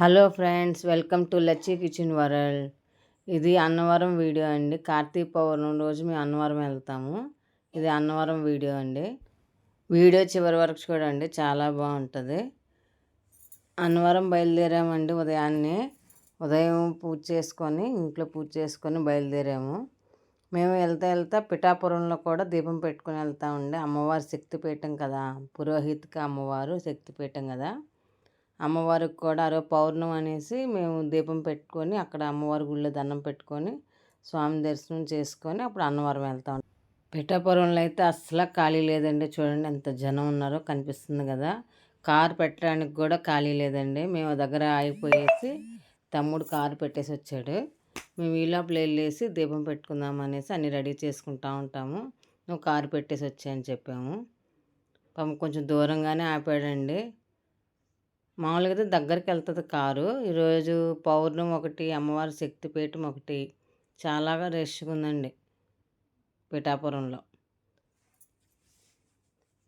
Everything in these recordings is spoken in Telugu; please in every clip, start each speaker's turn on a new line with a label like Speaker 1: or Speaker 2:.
Speaker 1: Hello friends welcome to Lachchi kitchen world. ఇది అన్నవరం వీడియో అండి. కార్తీక పౌర్ణమి రోజు మేము అన్నవరం వెళ్తాము. ఇది అన్నవరం వీడియో అండి. వీడియో చివరి వరకు చూడండి చాలా బాగుంటుంది. అన్నవరం బయలుదేరామండి ఉదయాన్నే. ఉదయం పూజ చేసుకొని ఇంట్లో పూజ చేసుకొని బయలుదేరాము. మేము వెళ్తా వెళ్తా పిఠాపురంలో కూడా దీపం పెట్టుకొని వెళ్తామండి. అమ్మవారి శక్తిపీఠం కదా పురోహిత్కి అమ్మవారు శక్తిపీఠం కదా. అమ్మవారికి కూడా అరవ పౌర్ణం అనేసి మేము దీపం పెట్టుకొని అక్కడ అమ్మవారి గుళ్ళో దండం పెట్టుకొని స్వామి దర్శనం చేసుకొని అప్పుడు అన్నవరం వెళ్తాం పిఠాపురంలో అయితే అస్సలు ఖాళీ లేదండి. చూడండి ఎంత జనం ఉన్నారో కనిపిస్తుంది కదా. కారు పెట్టడానికి కూడా ఖాళీ లేదండి. మేము దగ్గర ఆగిపోయేసి తమ్ముడు కారు పెట్టేసి వచ్చాడు. మేము ఈ లోపల వెళ్ళేసి దీపం పెట్టుకుందాం అనేసి అన్నీ రెడీ చేసుకుంటా ఉంటాము. నువ్వు కారు పెట్టేసి వచ్చాయని చెప్పాము. పాపం కొంచెం దూరంగానే ఆపాడండి. మామూలుగా అయితే దగ్గరికి వెళ్తుంది కారు ఈరోజు పౌర్ణం ఒకటి అమ్మవారి శక్తిపీఠం ఒకటి. చాలాగా రష్గా ఉందండి పిఠాపురంలో.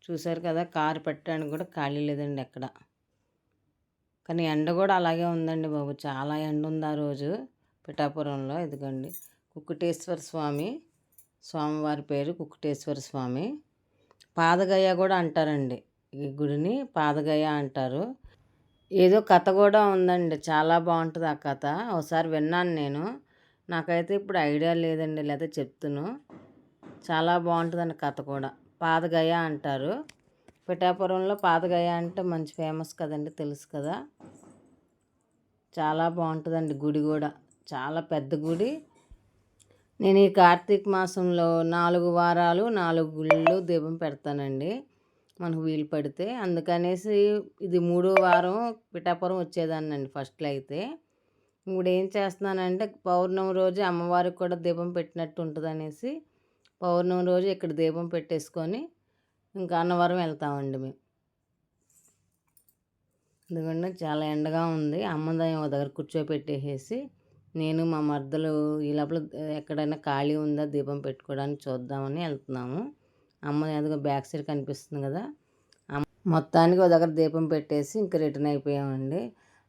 Speaker 1: చూశారు కదా కారు పెట్టడానికి కూడా ఖాళీ లేదండి ఎక్కడ. కానీ ఎండ కూడా అలాగే ఉందండి బాబు. చాలా ఎండ ఉంది ఆ రోజు పిఠాపురంలో. ఇదిగోండి కుక్కుటేశ్వర స్వామి స్వామివారి పేరు కుక్కుటేశ్వర స్వామి. పాదగయ కూడా అంటారండి. ఈ గుడిని పాదగయ అంటారు. ఏదో కథ కూడా ఉందండి. చాలా బాగుంటుంది ఆ కథ. ఒకసారి విన్నాను నేను. నాకైతే ఇప్పుడు ఐడియా లేదండి లేదా చెప్తును. చాలా బాగుంటుందండి కథ కూడా. పాదగయ అంటారు. పిఠాపురంలో పాదగయ అంటే మంచి ఫేమస్ కదండి తెలుసు కదా. చాలా బాగుంటుందండి గుడి కూడా. చాలా పెద్ద గుడి. నేను ఈ కార్తీక మాసంలో నాలుగు వారాలు నాలుగు గుళ్ళు దీపం పెడతానండి. మనకు వీలు పడితే. అందుకనేసి ఇది మూడో వారం పిఠాపురం వచ్చేదాన్నండి ఫస్ట్లో అయితే. ఇప్పుడు ఏం చేస్తున్నానంటే పౌర్ణమి రోజు అమ్మవారికి కూడా దీపం పెట్టినట్టు ఉంటుంది అనేసి పౌర్ణమి రోజు ఇక్కడ దీపం పెట్టేసుకొని ఇంకా అన్నవరం వెళ్తామండి మేము. ఎందుకంటే చాలా ఎండగా ఉంది. అమ్మదాయం ఒక దగ్గర కూర్చోపెట్టేసేసి నేను మా మర్దలు ఈ లోపల ఎక్కడైనా ఖాళీ ఉందా దీపం పెట్టుకోవడానికి చూద్దామని వెళ్తున్నాము. అమ్మ అదిగో బ్యాక్ సైడ్ కనిపిస్తుంది కదా. మొత్తానికి ఒక దగ్గర దీపం పెట్టేసి ఇంక రిటర్న్ అయిపోయామండి.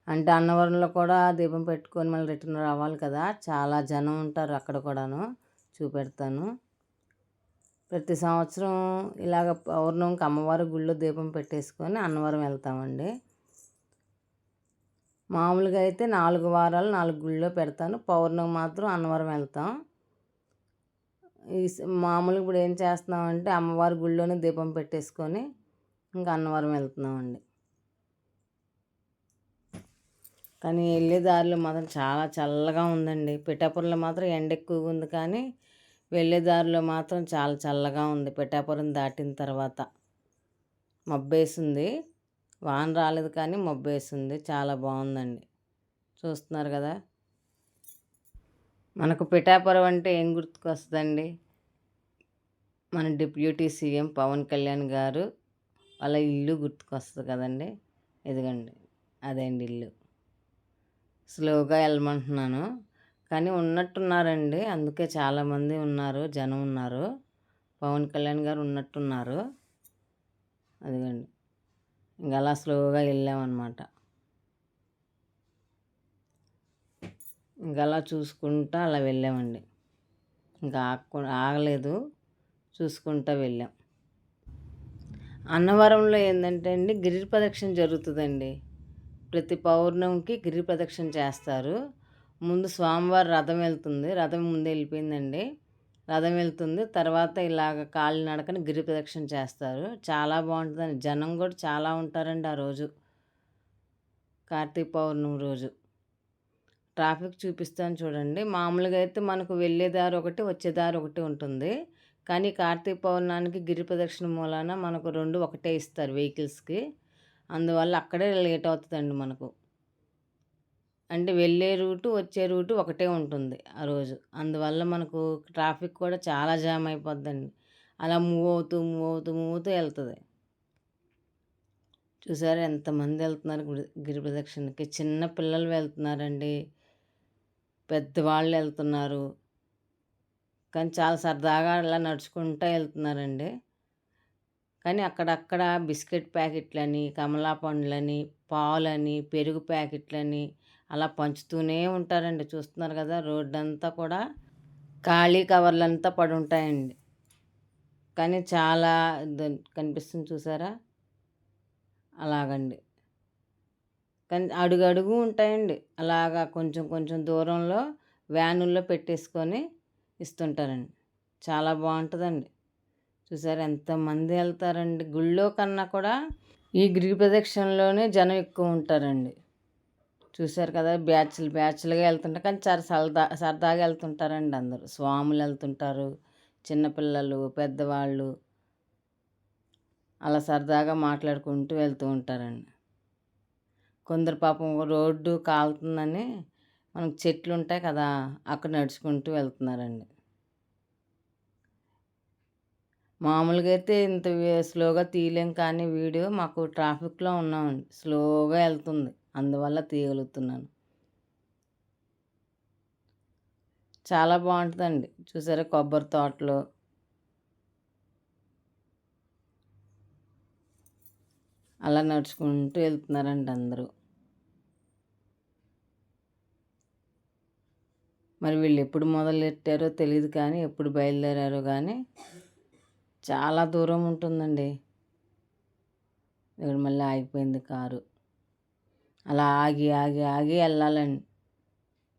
Speaker 1: అంటే అన్నవరంలో కూడా దీపం పెట్టుకొని మళ్ళీ రిటర్న్ రావాలి కదా. చాలా జనం ఉంటారు అక్కడ కూడాను. చూపెడతాను. ప్రతి సంవత్సరం ఇలాగ పౌర్ణమికి అమ్మవారి గుళ్ళో దీపం పెట్టేసుకొని అన్నవరం వెళ్తామండి. మామూలుగా అయితే నాలుగు వారాలు నాలుగు గుళ్ళో పెడతాను. పౌర్ణమి మాత్రం అన్నవరం వెళ్తాం. మామూలుగా ఇప్పుడు ఏం చేస్తున్నామంటే అమ్మవారి గుళ్ళోనే దీపం పెట్టేసుకొని ఇంకా అన్నవరం వెళ్తున్నామండి. కానీ వెళ్ళే దారిలో మాత్రం చాలా చల్లగా ఉందండి. పిఠాపురంలో మాత్రం ఎండ ఎక్కువగా ఉంది కానీ వెళ్ళే దారిలో మాత్రం చాలా చల్లగా ఉంది. పిఠాపురం దాటిన తర్వాత మబ్బేసింది. వాన రాలేదు కానీ మబ్బేసింది. చాలా బాగుందండి. చూస్తున్నారు కదా? మనకు పిఠాపురం అంటే ఏం గుర్తుకొస్తుందండి? మన డిప్యూటీ సీఎం పవన్ కళ్యాణ్ గారు వాళ్ళ ఇల్లు గుర్తుకొస్తుంది కదండి? అదే అదేండి ఇల్లు. స్లోగా వెళ్ళమంటున్నాను. కానీ ఉన్నట్టున్నారండి అందుకే చాలామంది ఉన్నారు జనం ఉన్నారు. పవన్ కళ్యాణ్ గారు ఉన్నట్టున్నారు. అదిగండి ఇంకా అలా స్లోగా వెళ్ళామన్నమాట. ఇంకా అలా చూసుకుంటూ అలా వెళ్ళామండి. ఇంకా ఆగ ఆగలేదు చూసుకుంటూ వెళ్ళాం. అన్నవరంలో ఏంటంటే అండి గిరి ప్రదక్షిణ జరుగుతుందండి. ప్రతి పౌర్ణమికి గిరి ప్రదక్షిణ చేస్తారు. ముందు స్వామివారి రథం వెళ్తుంది రథం ముందు వెళ్ళిపోయిందండి. రథం వెళ్తుంది తర్వాత ఇలాగ కాలినడకని గిరి ప్రదక్షిణ చేస్తారు. చాలా బాగుంటుందండి. జనం కూడా చాలా ఉంటారండి ఆ రోజు. కార్తీక పౌర్ణమి రోజు. ట్రాఫిక్ చూపిస్తాను చూడండి. మామూలుగా అయితే మనకు వెళ్ళే దారి ఒకటి వచ్చే దారి ఒకటి ఉంటుంది. కానీ కార్తీక పౌర్ణానికి గిరి ప్రదక్షిణ మూలాన మనకు రెండు ఒకటే ఇస్తారు వెహికల్స్కి. అందువల్ల అక్కడే లేట్ అవుతుందండి మనకు. అంటే వెళ్ళే రూటు వచ్చే రూటు ఒకటే ఉంటుంది ఆ రోజు. అందువల్ల మనకు ట్రాఫిక్ కూడా చాలా జామ్ అయిపోద్దండి. అలా మూవ్ అవుతూ మూవ్ అవుతూ మూవ్ అవుతూ వెళ్తుంది. చూసారా? ఎంతమంది వెళ్తున్నారు గిరి ప్రదక్షిణకి. చిన్న పిల్లలు వెళ్తున్నారండి. పెద్దవాళ్ళు వెళ్తున్నారు కానీ చాలా సరదాగా అలా నడుచుకుంటూ వెళ్తున్నారండి కానీ అక్కడక్కడ బిస్కెట్ ప్యాకెట్లని కమలా పండ్లని పాలని పెరుగు ప్యాకెట్లని అలా పంచుతూనే ఉంటారండి. చూస్తున్నారు కదా రోడ్డు అంతా కూడా ఖాళీ కవర్లంతా పడి ఉంటాయండి కానీ చాలా కనిపిస్తుంది చూసారా? అలాగండి. కానీ అడుగడుగు ఉంటాయండి. అలాగా కొంచెం కొంచెం దూరంలో వ్యానుల్లో పెట్టేసుకొని ఇస్తుంటారండి. చాలా బాగుంటుందండి. చూసారు ఎంతమంది వెళ్తారండి. గుళ్ళో కన్నా కూడా ఈ గిరి ప్రదక్షిణలోనే జనం ఎక్కువ ఉంటారండి. చూశారు కదా బ్యాచ్లు బ్యాచ్లుగా వెళ్తుంటారు కానీ చాలా సరదా సరదాగా వెళ్తుంటారండి అందరూ. స్వాములు వెళ్తుంటారు చిన్నపిల్లలు పెద్దవాళ్ళు. అలా సరదాగా మాట్లాడుకుంటూ వెళ్తూ ఉంటారండి. కొందరు పాపం రోడ్డు కాలుతుందని మనకు చెట్లు ఉంటాయి కదా అక్కడ నడుచుకుంటూ వెళ్తున్నారండి. మామూలుగా అయితే ఇంత స్లోగా తీయలేం కానీ వీడియో మాకు ట్రాఫిక్లో ఉన్నామండి. స్లోగా వెళ్తుంది. అందువల్ల తీయగలుగుతున్నాను. చాలా బాగుంటుందండి. చూసారా కొబ్బరి తోటలు అలా నడుచుకుంటూ వెళ్తున్నారండి అందరూ. మరి వీళ్ళు ఎప్పుడు మొదలెట్టారో తెలియదు కానీ ఎప్పుడు బయలుదేరారో కానీ చాలా దూరం ఉంటుందండి. ఇక్కడ మళ్ళీ ఆగిపోయింది కారు. అలా ఆగి ఆగి ఆగి వెళ్ళాలండి.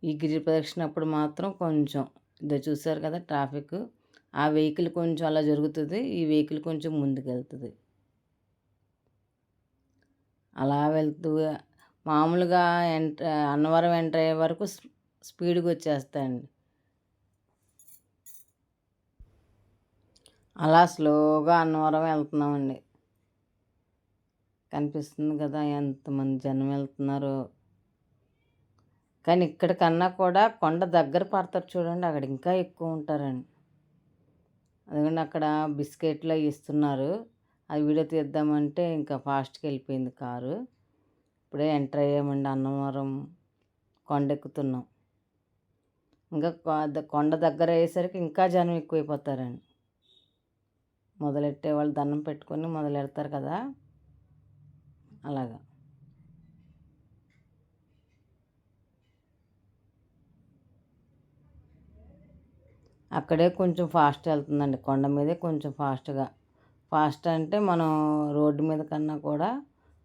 Speaker 1: ఈ గిరి ప్రదక్షిణ అప్పుడు మాత్రం కొంచెం ఇదో చూసారు కదా ట్రాఫిక్ ఆ వెహికల్ కొంచెం అలా జరుగుతుంది ఈ వెహికల్ కొంచెం ముందుకు వెళ్తుంది అలా వెళ్తూ మామూలుగా ఎంటర్ అన్నవరం ఎంటర్ అయ్యే వరకు స్పీడ్గా వచ్చేస్తాయండి. అలా స్లోగా అన్నవరం వెళ్తున్నామండి. కనిపిస్తుంది కదా ఎంతమంది జనం వెళ్తున్నారో. కానీ ఇక్కడ కన్నా కూడా కొండ దగ్గర పడతారు చూడండి అక్కడ ఇంకా ఎక్కువ ఉంటారండి. అదిగోండి అక్కడ బిస్కెట్లు ఇస్తున్నారు. అది వీడియో తీద్దామంటే ఇంకా ఫాస్ట్గా వెళ్ళిపోయింది కారు. ఇప్పుడే ఎంటర్ అయ్యామండి అన్నవరం కొండ ఎక్కుతున్నాం ఇంకా కొండ దగ్గర అయ్యేసరికి ఇంకా జనం ఎక్కువైపోతారండి. మొదలెట్టే వాళ్ళు దండం పెట్టుకొని మొదలెడతారు కదా. అలాగా. అక్కడే కొంచెం ఫాస్ట్ వెళ్తుందండి. కొండ మీదే కొంచెం ఫాస్ట్గా. ఫాస్ట్ అంటే మనం రోడ్డు మీద కన్నా కూడా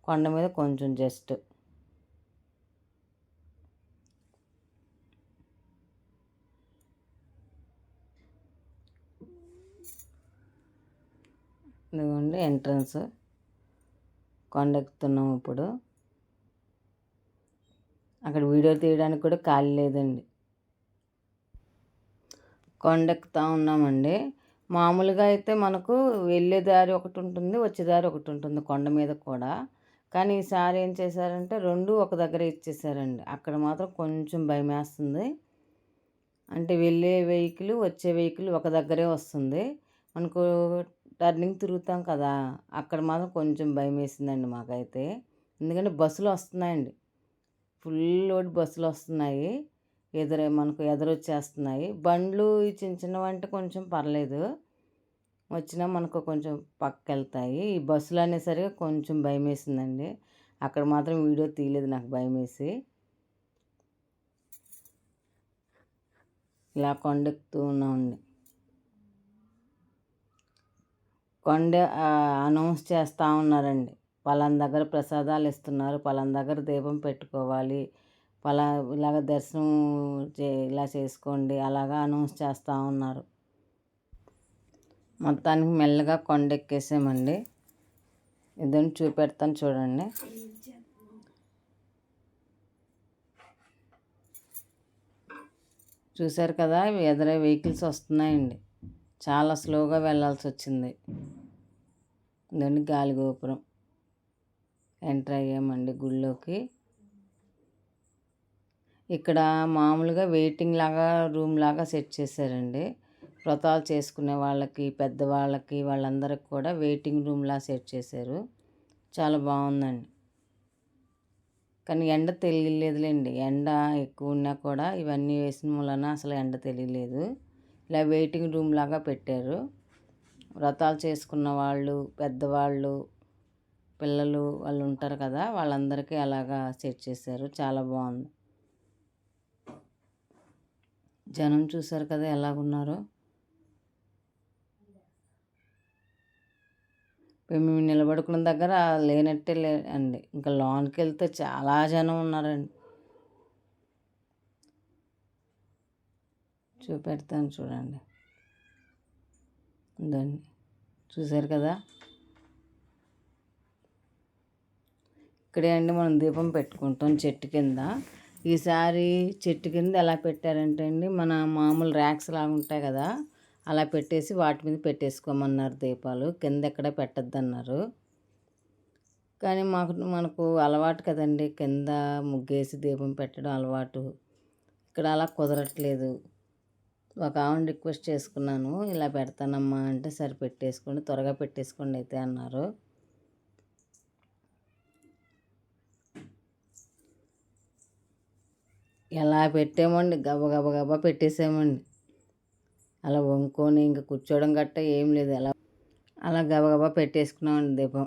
Speaker 1: కొండ మీద కొంచెం జస్ట్. ఇదిగోండి ఎంట్రన్స్. కొండెక్కుతున్నాం ఇప్పుడు. అక్కడ వీడియో తీయడానికి కూడా ఖాళీ లేదండి. కొండెక్కుతూ ఉన్నామండి. మామూలుగా అయితే మనకు వెళ్ళే దారి ఒకటి ఉంటుంది వచ్చే దారి ఒకటి ఉంటుంది కొండ మీద కూడా. కానీ ఈసారి ఏం చేశారంటే రెండు ఒక దగ్గర ఇచ్చేసారండి. అక్కడ మాత్రం కొంచెం భయం వేస్తుంది అంటే వెళ్ళే వెహికల్ వచ్చే వెహికల్ ఒక దగ్గరే వస్తుంది. మనకు టర్నింగ్ తిరుగుతాం కదా అక్కడ మాత్రం కొంచెం భయం వేసిందండి మాకైతే. ఎందుకంటే బస్సులు వస్తున్నాయండి. ఫుల్ లోడ్ బస్సులు వస్తున్నాయి. ఎదురు మనకు ఎదురొచ్చేస్తున్నాయి. బండ్లు ఈ చిన్న చిన్నవంటే కొంచెం పర్లేదు. వచ్చినా మనకు కొంచెం పక్కకెళ్తాయి ఈ బస్సులు అనేసరికి కొంచెం భయం వేసిందండి అక్కడ మాత్రం వీడియో తీయలేదు నాకు భయం వేసి ఇలా కొండెక్కుతూ ఉన్నామండి. కొండ అనౌన్స్ చేస్తూ ఉన్నారండి. పలానా దగ్గర ప్రసాదాలు ఇస్తున్నారు. పలానా దగ్గర దీపం పెట్టుకోవాలి. పలా ఇలాగ దర్శనం చే ఇలా చేసుకోండి అలాగా అనౌన్స్ చేస్తూ ఉన్నారు. మొత్తానికి మెల్లగా కొండ ఎక్కేసామండి ఇదని చూపెడతాను చూడండి. చూశారు కదా ఎదురే వెహికల్స్ వస్తున్నాయండి. చాలా స్లోగా వెళ్ళాల్సి వచ్చింది. ఇదండి గాలి గోపురం ఎంటర్ అయ్యామండి గుళ్ళోకి. ఇక్కడ మామూలుగా వెయిటింగ్ లాగా రూమ్ లాగా సెట్ చేశారండి. వ్రతాలు చేసుకునే వాళ్ళకి పెద్దవాళ్ళకి వాళ్ళందరికి కూడా వెయిటింగ్ రూమ్లా సెట్ చేశారు. చాలా బాగుందండి. కానీ ఎండ తెలియలేదులేండి. ఎండ ఎక్కువ ఉన్నా కూడా ఇవన్నీ వేసిన వలన అసలు ఎండ తెలియలేదు. ఇలా వెయిటింగ్ రూమ్ లాగా పెట్టారు. వ్రతాలు చేసుకున్న వాళ్ళు పెద్దవాళ్ళు పిల్లలు వాళ్ళు ఉంటారు కదా వాళ్ళందరికీ అలాగా సెట్ చేశారు. చాలా బాగుంది. జనం చూసారు కదా ఎలాగున్నారో. మేము నిలబడుకున్న దగ్గర లేనట్టే లే అండి. ఇంకా లోన్కి వెళ్తే చాలా జనం ఉన్నారండి. చూపెడతాను చూడండి. ఉందండి చూసారు కదా? ఇక్కడే అండి మనం దీపం పెట్టుకుంటాం చెట్టు కింద. ఈసారి చెట్టు కింద ఎలా పెట్టారంటే అండి మన మామూలు ర్యాక్స్ లాగా ఉంటాయి కదా అలా పెట్టేసి వాటి మీద పెట్టేసుకోమన్నారు దీపాలు. కింద ఎక్కడ పెట్టద్దన్నారు. కానీ మాకు మనకు అలవాటు కదండి కింద ముగ్గేసి దీపం పెట్టడం అలవాటు. ఇక్కడ అలా కుదరట్లేదు. ఒక ఆవిడ రిక్వెస్ట్ చేసుకున్నాను ఇలా పెడతానమ్మా అంటే సరే పెట్టేసుకోండి త్వరగా పెట్టేసుకోండి అయితే అన్నారు. ఎలా పెట్టామండి? గబ గబ గబ పెట్టేసామండి. అలా వంకొని ఇంకా కూర్చోవడం గట్ట ఏం లేదు. అలా అలా గబగబా పెట్టేసుకున్నామండి దీపం.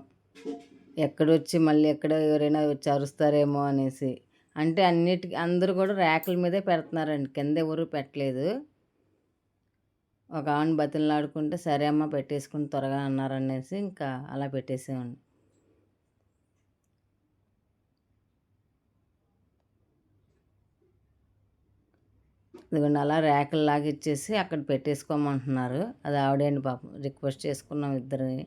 Speaker 1: ఎక్కడొచ్చి మళ్ళీ ఎక్కడ ఎవరైనా వచ్చి అరుస్తారేమో అనేసి. అంటే అన్నిటికీ అందరూ కూడా ర్యాకుల మీదే పెడుతున్నారండి. కింద ఎవరు పెట్టలేదు. ఒక ఆవుని బతిలాడుకుంటే సరే అమ్మ పెట్టేసుకుని త్వరగా అన్నారనేసి ఇంకా అలా పెట్టేసామండి. ఇదిగోండి అలా ర్యాకుల్లాగా ఇచ్చేసి అక్కడ పెట్టేసుకోమంటున్నారు. అది ఆవిడేంటి పాపం. రిక్వెస్ట్ చేసుకున్నాం ఇద్దరిని.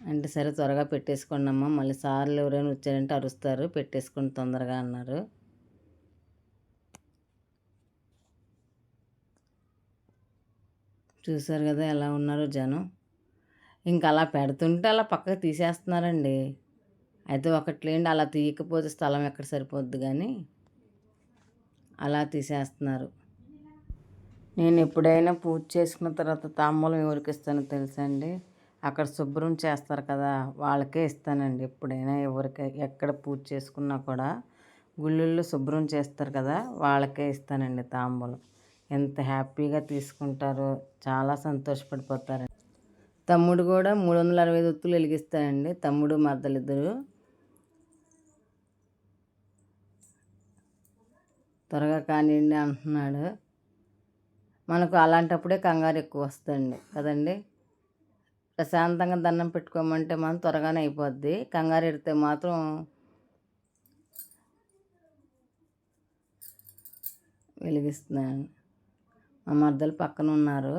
Speaker 1: అంటే సరే త్వరగా పెట్టేసుకోండి అమ్మ. మళ్ళీ సార్లు ఎవరైనా వచ్చారంటే అరుస్తారు. పెట్టేసుకోండి తొందరగా అన్నారు. చూసారు కదా ఎలా ఉన్నారు జనం. ఇంకా అలా పెడుతుంటే అలా పక్కకు తీసేస్తున్నారండి. అయితే ఒకట్లేండి అలా తీయకపోతే స్థలం ఎక్కడ సరిపోద్ది కానీ. అలా తీసేస్తున్నారు. నేను ఎప్పుడైనా పూజ చేసుకున్న తర్వాత తాంబూలం ఎవరికి ఇస్తానో తెలుసా అండి? అక్కడ శుభ్రం చేస్తారు కదా వాళ్ళకే ఇస్తానండి. ఎప్పుడైనా ఎవరికి ఎక్కడ పూజ చేసుకున్నా కూడా గుళ్ళల్లో శుభ్రం చేస్తారు కదా వాళ్ళకే ఇస్తానండి తాంబూలం. ఎంత హ్యాపీగా తీసుకుంటారో చాలా సంతోషపడిపోతారండి. తమ్ముడు కూడా మూడు వందల అరవై ఐదు ఒత్తులు వెలిగిస్తానండి తమ్ముడు మద్దలిద్దరు త్వరగా కానివ్వండి అంటున్నాడు. మనకు అలాంటప్పుడే కంగారు ఎక్కువ వస్తుంది కదండి? ప్రశాంతంగా దండం పెట్టుకోమంటే మనం త్వరగానే అయిపోద్ది. కంగారు ఎడితే మాత్రం వెలిగిస్తున్నాను మా మర్దలు పక్కన ఉన్నారు.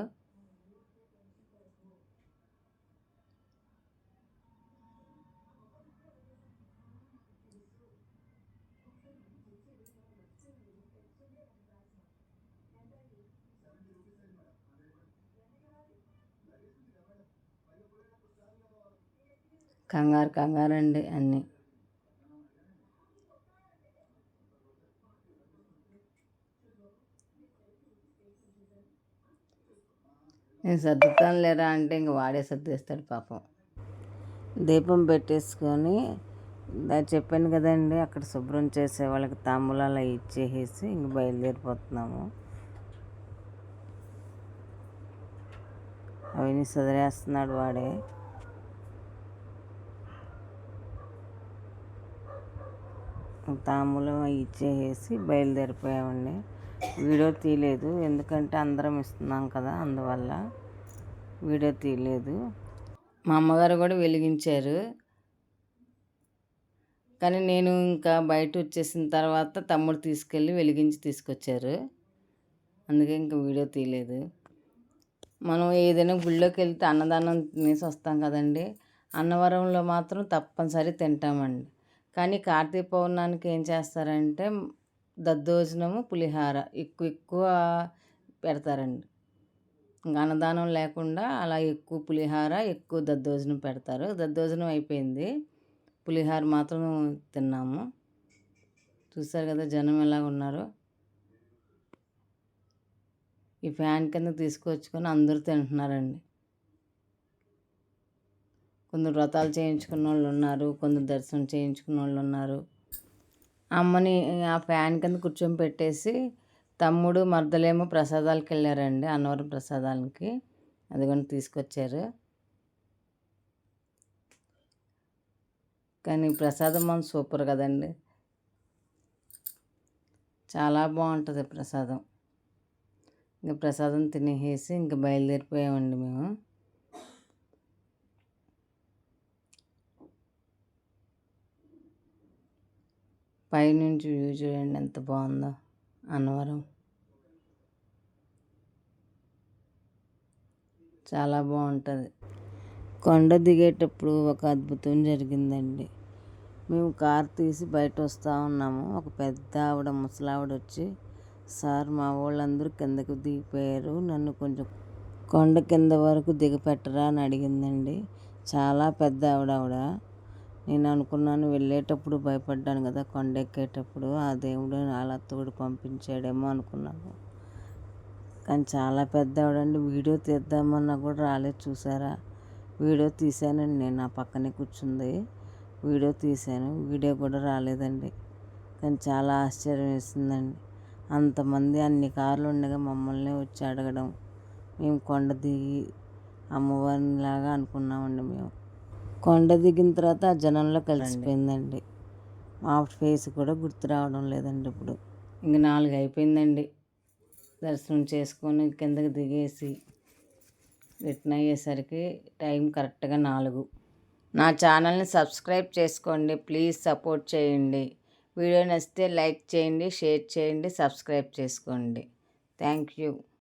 Speaker 1: కంగారు కంగారండి అన్నీ. నేను సర్దుతాను లేరా అంటే ఇంక వాడే సర్దేస్తాడు పాపం. దీపం పెట్టేసుకొని చెప్పాను కదండి అక్కడ శుభ్రం చేసే వాళ్ళకి తాంబూలాలు ఇచ్చేసేసి ఇంక బయలుదేరిపోతున్నాము. అవన్నీ సదిరేస్తున్నాడు వాడే. తాంబూలం ఇచ్చేసి బయలుదేరిపోయామండి. వీడియో తీయలేదు. ఎందుకంటే అందరం ఇస్తున్నాం కదా అందువల్ల వీడియో తీయలేదు. మా అమ్మగారు కూడా వెలిగించారు. కానీ నేను ఇంకా బయట వచ్చేసిన తర్వాత తమ్ముడు తీసుకెళ్ళి వెలిగించి తీసుకొచ్చారు. అందుకే ఇంకా వీడియో తీయలేదు. మనం ఏదైనా గుళ్ళోకి వెళ్తే అన్నదానం తినేసి వస్తాం కదండి. అన్నవరంలో మాత్రం తప్పనిసరి తింటామండి. కానీ కార్తీక పౌర్ణానికి ఏం చేస్తారంటే దద్దోజనము పులిహార ఎక్కువ ఎక్కువ పెడతారండి. అన్నదానం లేకుండా అలా ఎక్కువ పులిహార ఎక్కువ దద్దోజనం పెడతారు. దద్దోజనం అయిపోయింది. పులిహార మాత్రం తిన్నాము. చూసారు కదా జనం ఎలా ఉన్నారు. ఈ ఫ్యాన్ కింద తీసుకొచ్చుకొని అందరూ తింటున్నారండి. కొందరు వ్రతాలు చేయించుకున్న వాళ్ళు ఉన్నారు కొందరు దర్శనం చేయించుకున్న వాళ్ళు ఉన్నారు. అమ్మని ఆ ఫ్యాన్ కింద కూర్చొని పెట్టేసి తమ్ముడు మర్దలేమో ప్రసాదాలకు వెళ్ళారండి అన్నవరం ప్రసాదాలకి. అదిగోని తీసుకొచ్చారు. కానీ ప్రసాదం మనం సూపర్ కదండి. చాలా బాగుంటుంది ప్రసాదం. ఇంకా ప్రసాదం తినేసి ఇంకా బయలుదేరిపోయామండి మేము. పైనుంచి వ్యూ చూడండి ఎంత బాగుందో అన్నవరం చాలా బాగుంటుంది. కొండ దిగేటప్పుడు ఒక అద్భుతం జరిగిందండి. మేము కార్ తీసి బయట వస్తూ ఉన్నాము. ఒక పెద్ద ఆవిడ ముసలావిడ వచ్చి సార్ మా వాళ్ళందరూ కిందకు దిగిపోయారు. నన్ను కొంచెం కొండ కింద వరకు దిగపెట్టరా అని అడిగిందండి. చాలా పెద్ద ఆవిడ ఆవిడ. నేను అనుకున్నాను వెళ్ళేటప్పుడు భయపడ్డాను కదా కొండ ఎక్కేటప్పుడు ఆ దేవుడు అలా తోడు పంపించాడేమో అనుకున్నాను. కానీ చాలా పెద్దవాడండి వీడియో తీద్దామన్నా కూడా రాలేదు చూసారా? వీడియో తీసానండి నేను నా పక్కనే కూర్చుంది. వీడియో తీశాను వీడియో కూడా రాలేదండి. కానీ చాలా ఆశ్చర్యం వేసిందండి. అంతమంది అన్ని కార్లు ఉండగా మమ్మల్ని వచ్చి అడగడం. మేము కొండ దిగి అమ్మవారిలాగా అనుకున్నామండి మేము. కొండ దిగిన తర్వాత ఆ జనంలో కలిసిపోయిందండి. మా ఫేస్ కూడా గుర్తు రావడం లేదండి ఇప్పుడు. ఇంక నాలుగు అయిపోయిందండి. దర్శనం చేసుకొని కిందకి దిగేసి రిటర్న్ అయ్యేసరికి టైం కరెక్ట్గా నాలుగు. నా ఛానల్ని సబ్స్క్రైబ్ చేసుకోండి. ప్లీజ్ సపోర్ట్ చేయండి. వీడియో నచ్చితే లైక్ చేయండి షేర్ చేయండి సబ్స్క్రైబ్ చేసుకోండి. Thank you.